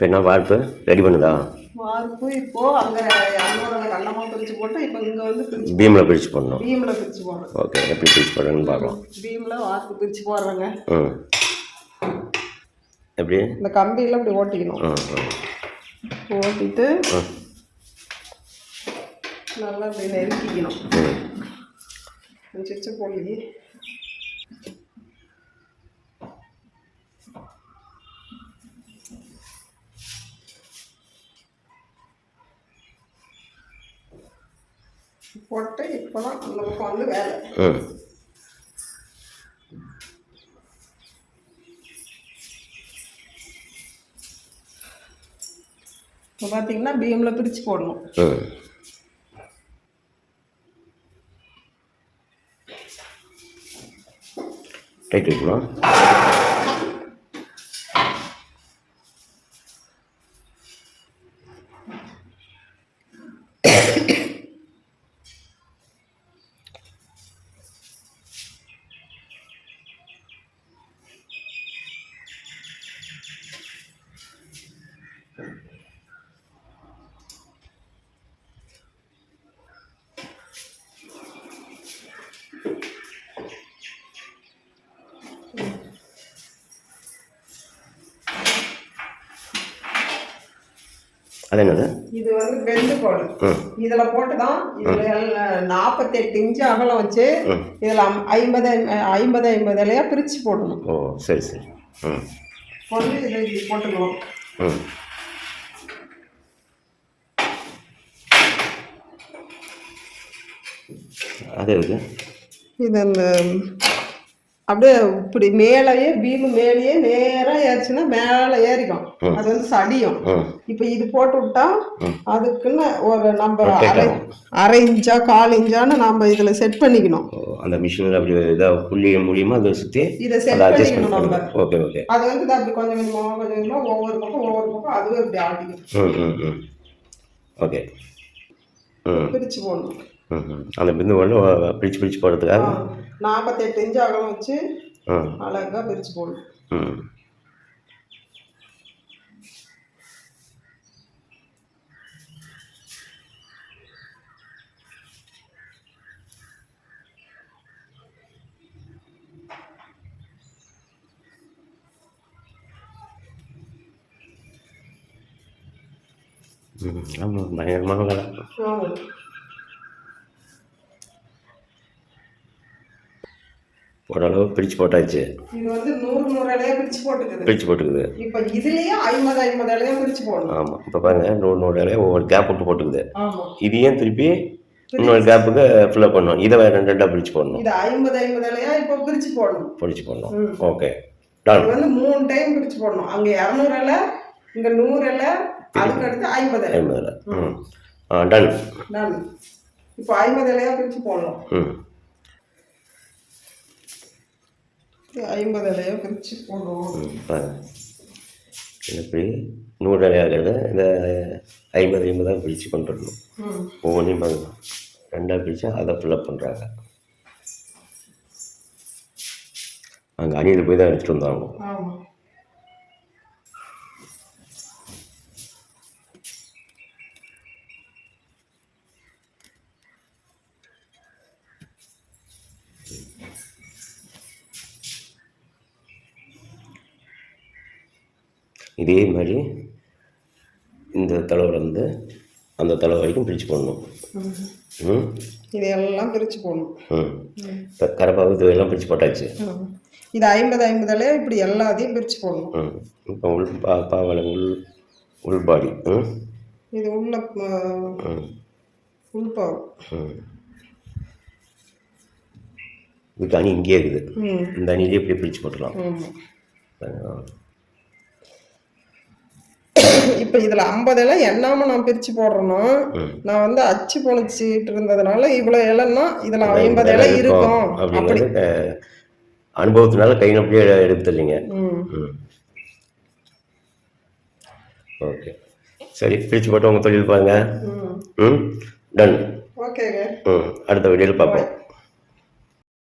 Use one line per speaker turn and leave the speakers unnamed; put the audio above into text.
பெண்ணா என்ன வார்ப்பு ரெடி பண்ணுதா
வார்ப்பு இப்போ அங்கே அண்ணோட கண்ணமாக பிரித்து போட்டோம் இப்போ இங்கே வந்து
பீமில் பிரித்து போடணும்
பீமில் பிரித்து போடுறோம்
ஓகே எப்படி பிரித்து போடுறேன்னு பார்க்கலாம்
பீமில் வார்ப்பு பிரித்து போடுறேங்க ம் எப்படி இந்த கம்பியில் இப்படி ஓட்டிக்கணும் ஓட்டிட்டு நல்லா இப்படி நெருக்கிக்கணும் சிச்சு போடலையே போட்டு இப்போ தான் அந்த பக்கம் வந்து வேலை இப்போ பார்த்தீங்கன்னா பீமில் பிரித்து போடணும்
டைட் வைக்கலாம் Thank அது என்னது
இது வந்து பெண்டு போடு இதில் போட்டு தான் இதுல நாற்பத்தெட்டு இன்ச்சு அகலம் வச்சு இதுல ஐம்பது ஐம்பது ஐம்பது இலையாக பிரித்து போடணும்
ஓ சரி சரி
போட்டு இதை போட்டுக்கணும் அது இருக்கு இது அப்படியே இப்படி மேலேயே பீமு மேலேயே நேராக ஏறிச்சுன்னா மேலே ஏறிக்கும் அது வந்து சடியும் இப்போ இது போட்டு விட்டா அதுக்குன்னு ஒரு நம்ம அரை அரை இன்ச்சா கால் இன்ச்சான்னு நம்ம இதில் செட் பண்ணிக்கணும்
அந்த மிஷினில் அப்படி இதாக புள்ளிய மூலியமாக அதை சுற்றி
இதை செட் பண்ணிக்கணும் நம்ம ஓகே ஓகே அது வந்து அப்படி கொஞ்சம் கொஞ்சமாக கொஞ்சம் ஒவ்வொரு பக்கம் ஒவ்வொரு பக்கம் அதுவே இப்படி ஆட்டிக்கும் ஓகே பிரித்து போடணும்
அந்த பிந்து ஒன்று பிரித்து பிரித்து போடுறதுக்காக
நாற்பத்தெட்டு இன்ச்சு அகலம் வச்சு அழகாக பிரித்து போடணும்
ஆமாம் பயங்கரமான வேலை ஓரளவு பிரித்து போட்டாச்சு
இது வந்து நூறு நூறு இலையாக பிரித்து போட்டுக்குது பிரித்து போட்டுக்குது இப்போ இதுலேயே ஐம்பது இலையாக பிரித்து போடணும்
ஆமாம் இப்போ பாருங்க நூறு நூறு இலையாக ஒவ்வொரு கேப் விட்டு போட்டுக்குது இதையும் திருப்பி இன்னொரு கேப்புக்கு ஃபில்லப் பண்ணணும் இதை வேறு ரெண்டு ரெண்டாக பிரித்து போடணும்
இது ஐம்பது இலையாக இப்போ பிரித்து போடணும்
பிரித்து போடணும் ஓகே டன் வந்து
மூணு டைம் பிரித்து போடணும் அங்கே இரநூறு இலை இங்கே நூறு இலை அதுக்கு அடுத்து ஐம்பது ஐம்பது இலை
ம் ஆ டன் டன்
இப்போ ஐம்பது இலையாக பிரித்து போடணும் ம் ஐம்பது இலையாக பிரித்து போடுவோம்
இப்படி நூறு இலையாகிறத இந்த ஐம்பது ஐம்பதாக பிரித்து கொண்டு வரணும் ஒவ்வொன்றையும் பண்ணலாம் ரெண்டாக பிரித்து அதை ஃபில்லப் பண்ணுறாங்க அங்கே அணியில் போய் தான் எடுத்துகிட்டு வந்தாங்க இதே மாதிரி இந்த தலைவிலேருந்து அந்த தலை வரைக்கும் பிரித்து போடணும்
இதையெல்லாம் பிரித்து போடணும்
இப்போ கரப்பாவு இதுவெல்லாம் பிரித்து போட்டாச்சு
இது ஐம்பது ஐம்பதுல இப்படி எல்லாத்தையும் பிரித்து போடணும்
இப்போ உள் பா பாவலை உள் பாடி
இது உள்ள உள்பாவம்
இது அணி இங்கேயே இருக்குது இந்த அணியிலே இப்படி பிரித்து போட்டுடலாம்
இப்போ இதில் ஐம்பது இலை என்னாம நான் பிரிச்சு போடுறேன்னா நான் வந்து அச்சு பொணிச்சிட்டு இருந்ததுனால இவ்வளோ இலைன்னா இதில் ஐம்பது இலை இருக்கும்
அனுபவத்தினால கை நப்பியே எடுத்துறீங்க ஓகே சரி பிரித்து போட்டு உங்கள் தொழில் பாருங்க ம் டன் ஓகேங்க ம் அடுத்த வீடியோவில் பார்ப்போம்